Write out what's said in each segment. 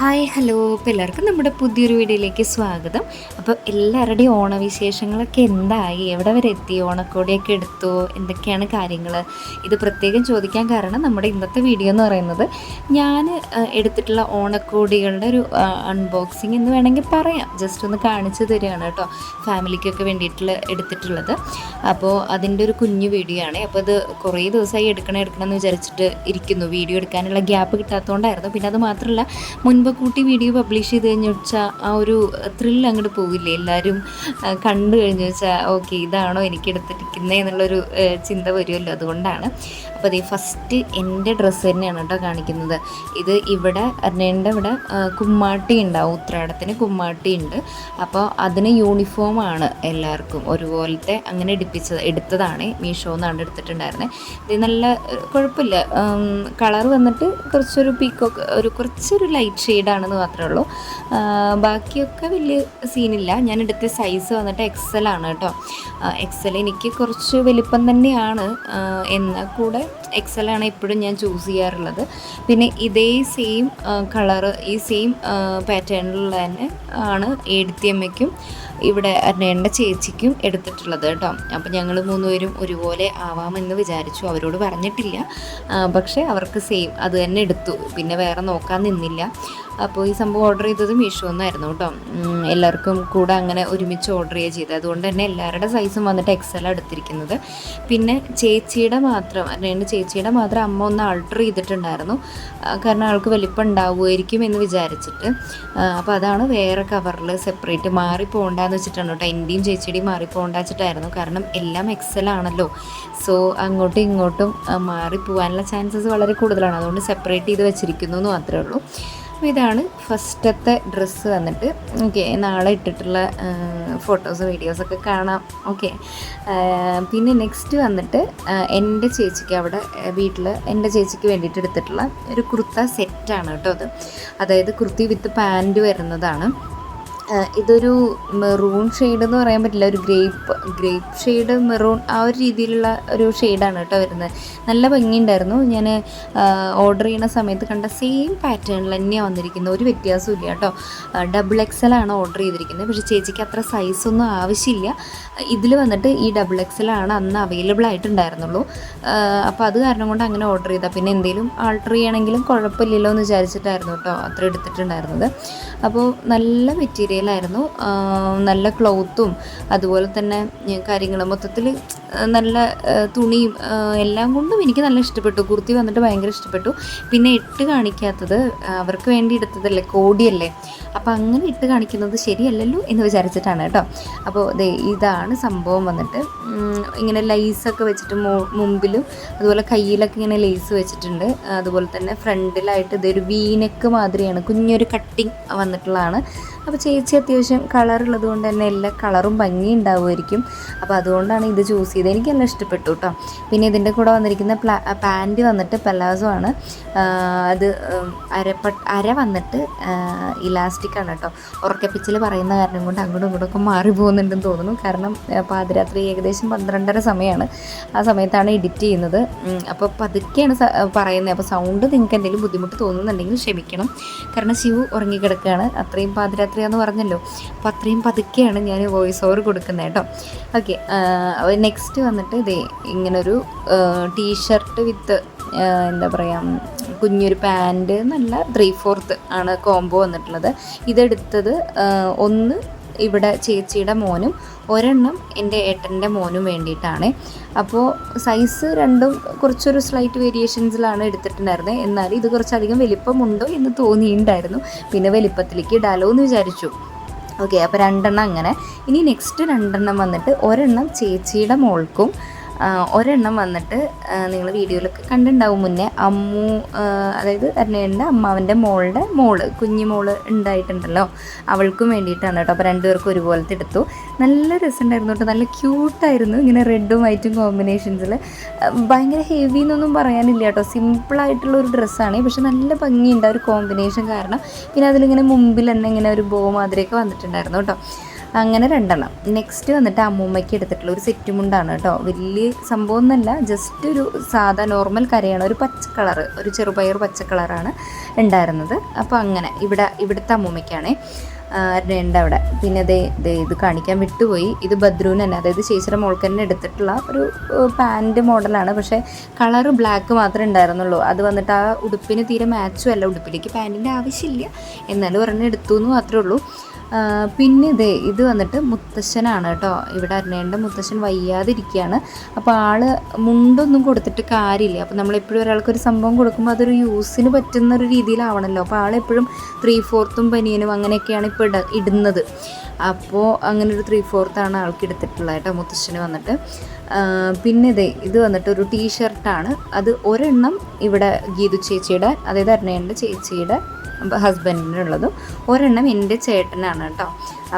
Hi hello. അപ്പോൾ എല്ലാവർക്കും നമ്മുടെ പുതിയൊരു വീഡിയോയിലേക്ക് സ്വാഗതം. അപ്പോൾ എല്ലാവരുടെയും ഓണവിശേഷങ്ങളൊക്കെ എന്തായി? എവിടെ വരെ എത്തി? ഓണക്കോടിയൊക്കെ എടുത്തു? എന്തൊക്കെയാണ് കാര്യങ്ങൾ ഇത് പ്രത്യേകം ചോദിക്കാൻ കാരണം നമ്മുടെ ഇന്നത്തെ വീഡിയോ എന്ന് പറയുന്നത് ഞാൻ എടുത്തിട്ടുള്ള ഓണക്കോടികളുടെ ഒരു അൺബോക്സിങ് എന്ന് വേണമെങ്കിൽ പറയാം. ജസ്റ്റ് ഒന്ന് കാണിച്ചു തരികയാണ് കേട്ടോ. ഫാമിലിക്കൊക്കെ വേണ്ടിയിട്ടുള്ള എടുത്തിട്ടുള്ളത്. അപ്പോൾ അതിന്റെ ഒരു കുഞ്ഞു വീഡിയോ ആണ്. അപ്പോൾ അത് കുറേ ദിവസമായി എടുക്കണം എടുക്കണം എന്ന് വിചാരിച്ചിട്ട് ഇരിക്കുന്നു. വീഡിയോ എടുക്കാനുള്ള ഗ്യാപ്പ് കിട്ടാത്തതുകൊണ്ടായിരുന്നു. പിന്നെ അത് മാത്രമല്ല മുൻപ് കൂട്ടി വീഡിയോ പബ്ലിഷ് ചെയ്ത് കഴിഞ്ഞു വെച്ചാൽ ആ ഒരു ത്രിൽ അങ്ങോട്ട് പോകില്ലേ എല്ലാവരും കണ്ടു കഴിഞ്ഞു വെച്ചാൽ ഓക്കെ ഇതാണോ എനിക്ക് എടുത്തിരിക്കുന്നത് എന്നുള്ളൊരു ചിന്ത വരുമല്ലോ അതുകൊണ്ടാണ്. അപ്പോൾ അതേ ഫസ്റ്റ് എന്റെ ഡ്രസ്സ് തന്നെയാണ് കേട്ടോ കാണിക്കുന്നത്. ഇത് ഇവിടെ അർണേന്റെ ഇവിടെ കുമ്മാട്ടി ഉണ്ടാവും ഉത്രാടത്തിന് കുമ്മാട്ടി ഉണ്ട്. അപ്പോൾ അതിന് യൂണിഫോമാണ് എല്ലാവർക്കും ഒരുപോലത്തെ അങ്ങനെ എടുപ്പിച്ചത് എടുത്തതാണ്. മീഷോ എന്നാണ് എടുത്തിട്ടുണ്ടായിരുന്നത് ഇത് നല്ല കുഴപ്പമില്ല. കളർ വന്നിട്ട് കുറച്ചൊരു പീക്കോക്ക് ഒരു കുറച്ചൊരു ലൈറ്റ് ഷെയ്ഡാണെന്ന് മാത്രമേ ഉള്ളൂ. ബാക്കിയൊക്കെ വലിയ സീനില്ല. ഞാൻ എടുത്ത സൈസ് വന്നിട്ട് എക്സൽ ആണ് കേട്ടോ. എക്സൽ എനിക്ക് കുറച്ച് വലിപ്പം തന്നെയാണ്. എന്നാൽ കൂടെ എക്സൽ ആണ് എപ്പോഴും ഞാൻ ചൂസ് ചെയ്യാറുള്ളത്. പിന്നെ ഇതേ സെയിം കളറ് ഈ സെയിം പാറ്റേണിലുള്ള തന്നെ ആണ് എഴുത്തിയമ്മയ്ക്കും ഇവിടെ എന്റെ ചേച്ചിക്കും എടുത്തിട്ടുള്ളത് കേട്ടോ. അപ്പോൾ ഞങ്ങൾ മൂന്നുപേരും ഒരുപോലെ ആവാമെന്ന് വിചാരിച്ചു. അവരോട് പറഞ്ഞിട്ടില്ല. പക്ഷേ അവർക്ക് സെയിം അത് തന്നെ എടുത്തു. പിന്നെ വേറെ നോക്കാൻ നിന്നില്ല. അപ്പോൾ ഈ സംഭവം ഓർഡർ ചെയ്തത് മീഷോ എന്നായിരുന്നു കേട്ടോ. എല്ലാവർക്കും കൂടെ അങ്ങനെ ഒരുമിച്ച് ഓർഡർ ചെയ്യുക ചെയ്തത് അതുകൊണ്ട് തന്നെ എല്ലാവരുടെ സൈസും വന്നിട്ട് എക്സൽ എടുത്തിരിക്കുന്നത്. പിന്നെ ചേച്ചിയുടെ മാത്രം അല്ലെങ്കിൽ ചേച്ചിയുടെ മാത്രം അമ്മ ഒന്ന് ആൾട്ടർ ചെയ്തിട്ടുണ്ടായിരുന്നു. കാരണം ആൾക്ക് വലിപ്പം ഉണ്ടാവുമായിരിക്കും എന്ന് വിചാരിച്ചിട്ട്. അപ്പോൾ അതാണ് വേറെ കവറിൽ സെപ്പറേറ്റ് മാറി പോകണ്ടെന്ന് വെച്ചിട്ടാണ് കേട്ടോ. എന്റെയും ചേച്ചിയുടെയും മാറി പോകണ്ട വെച്ചിട്ടായിരുന്നു. കാരണം എല്ലാം എക്സൽ ആണല്ലോ. സോ അങ്ങോട്ടും ഇങ്ങോട്ടും മാറി പോകാനുള്ള ചാൻസസ് വളരെ കൂടുതലാണ്. അതുകൊണ്ട് സെപ്പറേറ്റ് ചെയ്ത് വെച്ചിരിക്കുന്നു എന്ന് മാത്രമേ ഉള്ളൂ. അപ്പോൾ ഇതാണ് ഫസ്റ്റത്തെ ഡ്രസ്സ് വന്നിട്ട്. ഓക്കെ നാളെ ഇട്ടിട്ടുള്ള ഫോട്ടോസ് വീഡിയോസൊക്കെ കാണാം. ഓക്കെ പിന്നെ നെക്സ്റ്റ് വന്നിട്ട് എന്റെ ചേച്ചിക്ക് അവിടെ വീട്ടിൽ എന്റെ ചേച്ചിക്ക് വേണ്ടിയിട്ട് എടുത്തിട്ടുള്ള ഒരു കുർത്ത സെറ്റാണ് കേട്ടോ അത്. അതായത് കുർത്തി വിത്ത് പാന്റ് വരുന്നതാണ്. ഇതൊരു മെറൂൺ ഷെയ്ഡ് എന്ന് പറയാൻ പറ്റില്ല. ഒരു ഗ്രേപ്പ് ഗ്രേപ്പ് ഷെയ്ഡ് മെറൂൺ ആ ഒരു രീതിയിലുള്ള ഒരു ഷെയ്ഡാണ് കേട്ടോ വരുന്നത്. നല്ല ഭംഗിയുണ്ടായിരുന്നു. ഞാൻ ഓർഡർ ചെയ്യുന്ന സമയത്ത് കണ്ട സെയിം പാറ്റേണിൽ തന്നെയാണ് വന്നിരിക്കുന്നത്. ഒരു വ്യത്യാസവും ഇല്ല കേട്ടോ. ഡബിൾ എക്സൽ ആണ് ഓർഡർ ചെയ്തിരിക്കുന്നത്. പക്ഷേ ചേച്ചിക്ക് അത്ര സൈസൊന്നും ആവശ്യമില്ല. ഇതിൽ വന്നിട്ട് ഈ ഡബിൾ എക്സൽ ആണ് അന്ന് അവൈലബിൾ ആയിട്ടുണ്ടായിരുന്നുള്ളൂ. അപ്പോൾ അത് കാരണം കൊണ്ട് അങ്ങനെ ഓർഡർ ചെയ്താൽ പിന്നെ എന്തെങ്കിലും ആൾട്ടർ ചെയ്യണമെങ്കിലും കുഴപ്പമില്ലല്ലോ എന്ന് വിചാരിച്ചിട്ടായിരുന്നു കേട്ടോ അത്ര എടുത്തിട്ടുണ്ടായിരുന്നത്. അപ്പോൾ നല്ല മെറ്റീരിയലായിരുന്നു നല്ല ക്ലോത്തും അതുപോലെ തന്നെ കാര്യങ്ങൾ മൊത്തത്തിൽ നല്ല തുണിയും എല്ലാം കൊണ്ടും എനിക്ക് നല്ല ഇഷ്ടപ്പെട്ടു. കുർത്തി വന്നിട്ട് ഭയങ്കര ഇഷ്ടപ്പെട്ടു. പിന്നെ ഇട്ട് കാണിക്കാത്തത് അവർക്ക് വേണ്ടി എടുത്തതല്ലേ കോടിയല്ലേ? അപ്പോൾ അങ്ങനെ ഇട്ട് കാണിക്കുന്നത് ശരിയല്ലല്ലോ എന്ന് വിചാരിച്ചിട്ടാണ് കേട്ടോ. അപ്പോൾ ഇതാണ് സംഭവം വന്നിട്ട്. ഇങ്ങനെ ലൈസൊക്കെ വെച്ചിട്ട് മുമ്പിലും അതുപോലെ കയ്യിലൊക്കെ ഇങ്ങനെ ലേസ് വെച്ചിട്ടുണ്ട്. അതുപോലെ തന്നെ ഫ്രണ്ടിലായിട്ട് ഇതൊരു വീനക്ക് മാതിരിയാണ്. കുഞ്ഞൊരു കട്ടിങ് വന്നിട്ടുള്ളതാണ്. അപ്പോൾ ചേച്ചി അത്യാവശ്യം കളറുള്ളത് കൊണ്ട് തന്നെ എല്ലാ കളറും ഭംഗി ഉണ്ടാവുമായിരിക്കും. അപ്പോൾ അതുകൊണ്ടാണ് ഇത് ചൂസ് ചെയ്തത്. എനിക്ക് നല്ല ഇഷ്ടപ്പെട്ടു കേട്ടോ പിന്നെ ഇതിന്റെ കൂടെ വന്നിരിക്കുന്ന പ്ലാ പാന്റ് വന്നിട്ട് പെലാസോ ആണ്. അത് അരപ്പട്ട് അരപ്പ അര വന്നിട്ട് ഇലാസ്റ്റിക് ആണ് കേട്ടോ ഉറക്കപ്പിച്ചിൽ പറയുന്ന കാരണം കൊണ്ട് അങ്ങോട്ടും ഇങ്ങോട്ടും ഒക്കെ മാറി പോകുന്നുണ്ടെന്ന് തോന്നുന്നു. കാരണം പാതിരാത്രി ഏകദേശം പന്ത്രണ്ടര സമയമാണ് ആ സമയത്താണ് എഡിറ്റ് ചെയ്യുന്നത്. അപ്പോൾ പതുക്കെയാണ് പറയുന്നത്. അപ്പോൾ സൗണ്ട് നിങ്ങൾക്ക് എന്തെങ്കിലും ബുദ്ധിമുട്ട് തോന്നുന്നുണ്ടെങ്കിൽ ക്ഷമിക്കണം. കാരണം ശിവു ഉറങ്ങിക്കിടക്കുകയാണ് അത്രയും പാതിരാത്രിയാന്ന് പറഞ്ഞല്ലോ. അപ്പോൾ അത്രയും പതുക്കെയാണ് ഞാൻ വോയിസ് ഓവർ കൊടുക്കുന്നത് കേട്ടോ. ഓക്കെ നെക്സ്റ്റ് വന്നിട്ട് ഇതേ ഇങ്ങനൊരു ടീഷർട്ട് വിത്ത് എന്താ പറയുക കുഞ്ഞൊരു പാന്റ് നല്ല ത്രീ ഫോർത്ത് ആണ് കോംബോ വന്നിട്ടുള്ളത്. ഇതെടുത്തത് ഒന്ന് ഇവിടെ ചേച്ചിയുടെ മോനും ഒരെണ്ണം എന്റെ ഏട്ടന്റെ മോനും വേണ്ടിയിട്ടാണ്. അപ്പോൾ സൈസ് രണ്ടും കുറച്ചൊരു സ്ലൈറ്റ് വേരിയേഷൻസിലാണ് എടുത്തിട്ടുണ്ടായിരുന്നത് എന്നാലും ഇത് കുറച്ചധികം വലിപ്പമുണ്ടോ എന്ന് തോന്നിയിട്ടുണ്ടായിരുന്നു. പിന്നെ വലിപ്പത്തിലേക്ക് ഇടാലോ എന്ന് വിചാരിച്ചു. ഓക്കെ അപ്പോൾ രണ്ടെണ്ണം അങ്ങനെ. ഇനി നെക്സ്റ്റ് രണ്ടെണ്ണം വന്നിട്ട് ഒരെണ്ണം ചേച്ചിയുടെ മോൾക്കും ഒരെണ്ണം വന്നിട്ട് നിങ്ങൾ വീഡിയോയിലൊക്കെ കണ്ടിട്ടുണ്ടാവും മുന്നേ. അമ്മു അതായത് അരുണയുടെ അമ്മാവന്റെ മോളുടെ മോൾ കുഞ്ഞു മോൾ ഉണ്ടായിട്ടുണ്ടല്ലോ. അവൾക്കും വേണ്ടിയിട്ടാണ് കേട്ടോ. അപ്പോൾ രണ്ടുപേർക്കും ഒരുപോലത്തെ എടുത്തു. നല്ല രസമുണ്ടായിരുന്നു കേട്ടോ. നല്ല ക്യൂട്ടായിരുന്നു. ഇങ്ങനെ റെഡും വൈറ്റും കോമ്പിനേഷൻസിൽ ഭയങ്കര ഹെവി എന്നൊന്നും പറയാനില്ല കേട്ടോ. സിമ്പിളായിട്ടുള്ള ഒരു ഡ്രസ്സാണ്. പക്ഷെ നല്ല ഭംഗിയുണ്ട് ആ ഒരു കോമ്പിനേഷൻ കാരണം. പിന്നെ അതിലിങ്ങനെ മുമ്പിൽ തന്നെ ഇങ്ങനെ ഒരു ബോ മാതിരിയൊക്കെ വന്നിട്ടുണ്ടായിരുന്നു കേട്ടോ. അങ്ങനെ രണ്ടെണ്ണം. നെക്സ്റ്റ് വന്നിട്ട് അമ്മൂമ്മയ്ക്ക് എടുത്തിട്ടുള്ള ഒരു സെറ്റ് മുണ്ടാണ് കേട്ടോ. വലിയ സംഭവം ഒന്നല്ല ജസ്റ്റ് ഒരു സാധാ നോർമൽ കരയാണ്. ഒരു പച്ച കളർ ഒരു ചെറുപയർ പച്ച കളറാണ് ഉണ്ടായിരുന്നത്. അപ്പോൾ അങ്ങനെ ഇവിടെ ഇവിടുത്തെ അമ്മൂമ്മയ്ക്കാണേ. ഉണ്ട് അവിടെ? പിന്നെ ദേ ദേ ഇത് കാണിക്കാൻ വിട്ടുപോയി. ഇത് ബദ്രൂൻ തന്നെ അതായത് ചേച്ചിയുടെ മോൾക്ക് തന്നെ എടുത്തിട്ടുള്ള ഒരു പാന്റ് മോഡലാണ് പക്ഷേ കളർ ബ്ലാക്ക് മാത്രമേ ഉണ്ടായിരുന്നുള്ളൂ. അത് വന്നിട്ട് ആ ഉടുപ്പിന് തീരെ മാച്ചും അല്ല. ഉടുപ്പിലേക്ക് പാന്റിന്റെ ആവശ്യമില്ല. എന്നാലും ഒരെണ്ണം എടുത്തു എന്ന് മാത്രമേ ഉള്ളൂ. പിന്നെ ഇതേ ഇത് വന്നിട്ട് മുത്തശ്ശനാണ് കേട്ടോ. ഇവിടെ അരുണേണ്ട മുത്തശ്ശൻ വയ്യാതിരിക്കുകയാണ്. അപ്പോൾ ആൾ മുണ്ടൊന്നും കൊടുത്തിട്ട് കാര്യമില്ല. അപ്പോൾ നമ്മളെപ്പോഴും ഒരാൾക്കൊരു സംഭവം കൊടുക്കുമ്പോൾ അതൊരു യൂസിന് പറ്റുന്ന ഒരു രീതിയിലാവണമല്ലോ അപ്പോൾ ആളെപ്പോഴും ത്രീ ഫോർത്തും പനിയനും അങ്ങനെയൊക്കെയാണ് ഇപ്പോൾ ഇട ഇടുന്നത്. അപ്പോൾ അങ്ങനെ ഒരു ത്രീ ഫോർത്താണ് ആൾക്ക് എടുത്തിട്ടുള്ളത് കേട്ടോ മുത്തശ്ശന് വന്നിട്ട്. പിന്നെ ഇതേ ഇത് വന്നിട്ട് ഒരു ടീ ഷർട്ടാണ് അത് ഒരെണ്ണം ഇവിടെ ഗീതു ചേച്ചിയുടെ അതായത് അരുണേന്റെ ചേച്ചിയുടെ ഹസ്ബൻഡിനുള്ളതും ഒരെണ്ണം എന്റെ ചേട്ടനാണ് കേട്ടോ.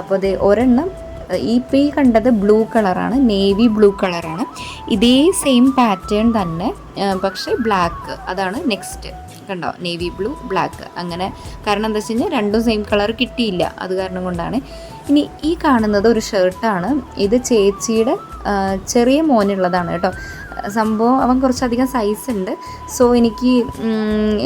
അപ്പോൾ ഇത് ഒരെണ്ണം ഈ ഈ കണ്ടത് ബ്ലൂ കളറാണ് നേവി ബ്ലൂ കളറാണ് ഇതേ സെയിം പാറ്റേൺ തന്നെ പക്ഷേ ബ്ലാക്ക് അതാണ് നെക്സ്റ്റ് കണ്ടോ? നേവി ബ്ലൂ ബ്ലാക്ക് അങ്ങനെ കാരണം എന്താ വെച്ച് കഴിഞ്ഞാൽ രണ്ടും സെയിം കളർ കിട്ടിയില്ല. അത് കാരണം കൊണ്ടാണ്. ഇനി ഈ കാണുന്നത് ഒരു ഷർട്ടാണ് ഇത് ചേച്ചിയുടെ ചെറിയ മോനുള്ളതാണ് കേട്ടോ. സംഭവം അവൻ കുറച്ചധികം സൈസ് ഉണ്ട്. സോ എനിക്ക്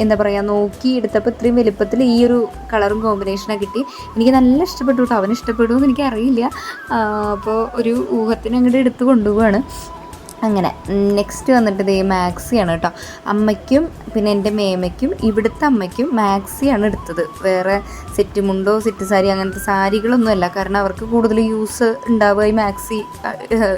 എന്താ പറയുക നോക്കി എടുത്തപ്പോൾ ഇത്രയും വലുപ്പത്തിൽ ഈ ഒരു കളറും കോമ്പിനേഷനൊക്കെ കിട്ടി. എനിക്ക് നല്ല ഇഷ്ടപ്പെട്ടു കേട്ടോ അവന് ഇഷ്ടപ്പെടുമെന്ന് എനിക്കറിയില്ല. അപ്പോൾ ഒരു ഊഹത്തിന് അങ്ങോട്ട് എടുത്ത് കൊണ്ടുപോവാണ്. അങ്ങനെ. നെക്സ്റ്റ് വന്നിട്ട് ഇതേ മാക്സിയാണ് കേട്ടോ. അമ്മയ്ക്കും പിന്നെ എന്റെ മേമയ്ക്കും ഇവിടുത്തെ അമ്മയ്ക്കും മാക്സിയാണ് എടുത്തത്. വേറെ സെറ്റ് മുണ്ടോ സെറ്റ് സാരി അങ്ങനത്തെ സാരികളൊന്നുമല്ല കാരണം അവർക്ക് കൂടുതൽ യൂസ് ഉണ്ടാവുക ഈ മാക്സി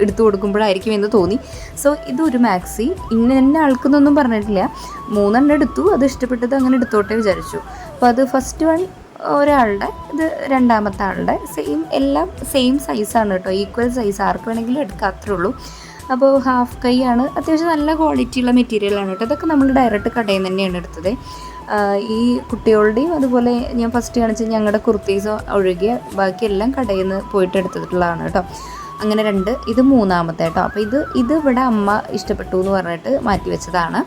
എടുത്തു കൊടുക്കുമ്പോഴായിരിക്കും എന്ന് തോന്നി. സോ ഇതൊരു മാക്സി. ഇന്ന എന്നെ ആൾക്കെന്നൊന്നും പറഞ്ഞിട്ടില്ല. മൂന്നെണ്ണം എടുത്തു. അത് ഇഷ്ടപ്പെട്ടത് അങ്ങനെ എടുത്തോട്ടെ വിചാരിച്ചു. അപ്പോൾ അത് ഫസ്റ്റ് വൺ ഒരാളുടെ ഇത് രണ്ടാമത്തെ ആളുടെ. സെയിം എല്ലാം സെയിം സൈസാണ് കേട്ടോ. ഈക്വൽ സൈസ് ആർക്ക് വേണമെങ്കിലും എടുക്കാം. അത്രേ ഉള്ളൂ. അപ്പോൾ ഹാഫ് കൈ ആണ്. അത്യാവശ്യം നല്ല ക്വാളിറ്റിയുള്ള മെറ്റീരിയലാണ് കേട്ടോ. അതൊക്കെ നമ്മൾ ഡയറക്റ്റ് കടയിൽ നിന്ന് തന്നെയാണ് എടുത്തത്. ഈ കുട്ടികളുടെയും അതുപോലെ ഞാൻ ഫസ്റ്റ് കാണിച്ച ഞങ്ങളുടെ കുർത്തീസ് ഒഴുകിയ ബാക്കിയെല്ലാം കടയിൽ നിന്ന് പോയിട്ട് എടുത്തിട്ടുള്ളതാണ് കേട്ടോ. അങ്ങനെ രണ്ട് ഇത് മൂന്നാമത്തെ കേട്ടോ അപ്പോൾ ഇത് ഇത് ഇവിടെ അമ്മ ഇഷ്ടപ്പെട്ടു എന്ന് പറഞ്ഞിട്ട് മാറ്റി വെച്ചതാണ്.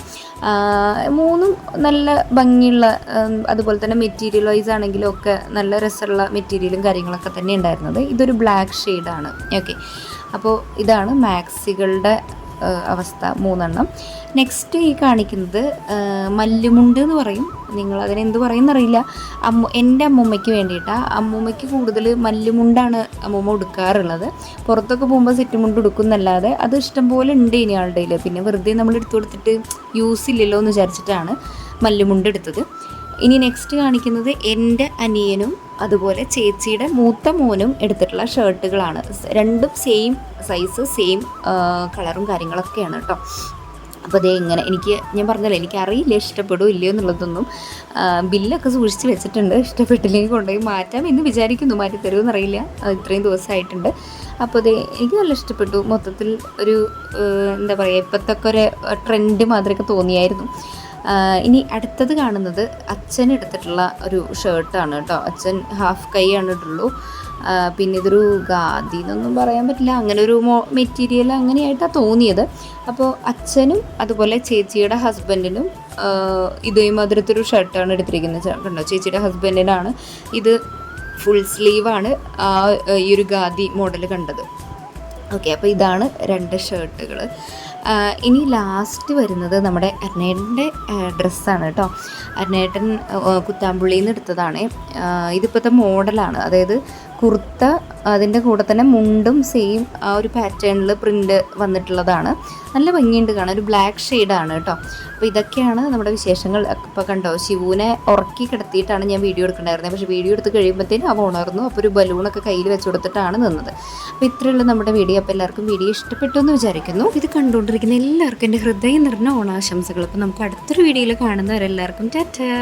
മൂന്നും നല്ല ഭംഗിയുള്ള അതുപോലെ തന്നെ മെറ്റീരിയൽ വൈസ് ആണെങ്കിലും ഒക്കെ നല്ല രസമുള്ള മെറ്റീരിയലും കാര്യങ്ങളൊക്കെ തന്നെ ഉണ്ടായിരുന്നത്. ഇതൊരു ബ്ലാക്ക് ഷെയ്ഡാണ് ഓക്കെ അപ്പോൾ ഇതാണ് മാക്സികളുടെ അവസ്ഥ മൂന്നെണ്ണം. നെക്സ്റ്റ് ഈ കാണിക്കുന്നത് മല്ലുമുണ്ട് എന്ന് പറയും. നിങ്ങൾ അതിനെന്ത് പറയുന്നറിയില്ല. അമ്മ എന്റെ അമ്മൂമ്മയ്ക്ക് വേണ്ടിയിട്ടാണ് അമ്മൂമ്മയ്ക്ക് കൂടുതൽ മല്ലുമുണ്ടാണ് അമ്മൂമ്മ ഉടുക്കാറുള്ളത്. പുറത്തൊക്കെ പോകുമ്പോൾ സെറ്റുമുണ്ട് ഉടുക്കുന്നല്ലാതെ അത് ഇഷ്ടംപോലെ ഉണ്ട് ഇനി ആളുടെ കയ്യിൽ പിന്നെ വെറുതെ നമ്മൾ എടുത്തു കൊടുത്തിട്ട് യൂസ് ഇല്ലല്ലോ എന്ന് വിചാരിച്ചിട്ടാണ് മല്ലുമുണ്ട് എടുത്തത്. ഇനി നെക്സ്റ്റ് കാണിക്കുന്നത് എന്റെ അനിയനും അതുപോലെ ചേച്ചിയുടെ മൂത്ത മോനും എടുത്തിട്ടുള്ള ഷർട്ടുകളാണ്. രണ്ടും സെയിം സൈസ് സെയിം കളറും കാര്യങ്ങളൊക്കെയാണ് കേട്ടോ. അപ്പോൾ അതേ ഇങ്ങനെ എനിക്ക് ഞാൻ പറഞ്ഞല്ലോ എനിക്ക് അറിയില്ല ഇഷ്ടപ്പെടുമോ ഇല്ലയോ എന്നുള്ളതൊന്നും. ബില്ലൊക്കെ സൂക്ഷിച്ച് വെച്ചിട്ടുണ്ട്. ഇഷ്ടപ്പെട്ടില്ലെങ്കിൽ കൊണ്ടുപോയി മാറ്റാം എന്ന് വിചാരിക്കുന്നു. മാറ്റി തരുമെന്നറിയില്ല ഇത്രയും ദിവസമായിട്ടുണ്ട്. അപ്പോൾ അതേ എനിക്ക് നല്ല ഇഷ്ടപ്പെട്ടു. മൊത്തത്തിൽ ഒരു എന്താ പറയുക ഇപ്പോഴത്തെ ഒരു ട്രെൻഡ് മാതിരിയൊക്കെ തോന്നിയായിരുന്നു. ഇനി അടുത്തത് കാണുന്നത് അച്ഛൻ എടുത്തിട്ടുള്ള ഒരു ഷർട്ടാണ് കേട്ടോ. അച്ഛൻ ഹാഫ് കൈ ആണ് ഇട്ടുള്ളൂ പിന്നെ ഇതൊരു ഗാദി എന്നൊന്നും പറയാൻ പറ്റില്ല. അങ്ങനെ ഒരു മെറ്റീരിയൽ അങ്ങനെയായിട്ടാണ് തോന്നിയത്. അപ്പോൾ അച്ഛനും അതുപോലെ ചേച്ചിയുടെ ഹസ്ബൻഡിനും ഇതേ മാതിരത്തെ ഒരു ഷർട്ടാണ് എടുത്തിരിക്കുന്നത്. കണ്ടോ? ചേച്ചിയുടെ ഹസ്ബൻഡിനാണ് ഇത് ഫുൾ സ്ലീവാണ് ഈ ഒരു ഗാദി മോഡൽ കണ്ടത്. ഓക്കെ അപ്പോൾ ഇതാണ് രണ്ട് ഷർട്ടുകൾ ഇനി ലാസ്റ്റ് വരുന്നത് നമ്മുടെ അരുണേട്ടന്റെ ഡ്രസ്സാണ് കേട്ടോ. അരുണേട്ടൻ കുത്താമ്പുള്ളിയിൽ നിന്ന് എടുത്തതാണ്. ഇതിപ്പോഴത്തെ മോഡലാണ് അതായത് കുർത്ത അതിന്റെ കൂടെ തന്നെ മുണ്ടും സെയിം ആ ഒരു പാറ്റേണിൽ പ്രിന്റ് വന്നിട്ടുള്ളതാണ്. നല്ല ഭംഗിയുണ്ട് കാണാൻ ഒരു ബ്ലാക്ക് ഷെയ്ഡാണ് കേട്ടോ. അപ്പോൾ ഇതൊക്കെയാണ് നമ്മുടെ വിശേഷങ്ങൾ. ഇപ്പോൾ കണ്ടോ ശിവുവിനെ ഉറക്കി കിടത്തിയിട്ടാണ് ഞാൻ വീഡിയോ എടുക്കണ്ടായിരുന്നത് പക്ഷേ വീഡിയോ എടുത്ത് കഴിയുമ്പോഴത്തേനും അവ ഉണർന്നു. അപ്പോൾ ഒരു ബലൂണൊക്കെ കയ്യിൽ വെച്ച് കൊടുത്തിട്ടാണ് നിന്നത്. അപ്പോൾ ഇത്രയുള്ള നമ്മുടെ വീഡിയോ അപ്പോൾ എല്ലാവർക്കും വീഡിയോ ഇഷ്ടപ്പെട്ടു എന്ന് വിചാരിക്കുന്നു. ഇത് കണ്ടുകൊണ്ടിരിക്കുന്ന എല്ലാവർക്കും എന്റെ ഹൃദയം നിറഞ്ഞ ഓണാശംസകൾ. അപ്പോൾ നമുക്ക് അടുത്തൊരു വീഡിയോയിൽ കാണുന്നവരെല്ലാവർക്കും ടാറ്റാ.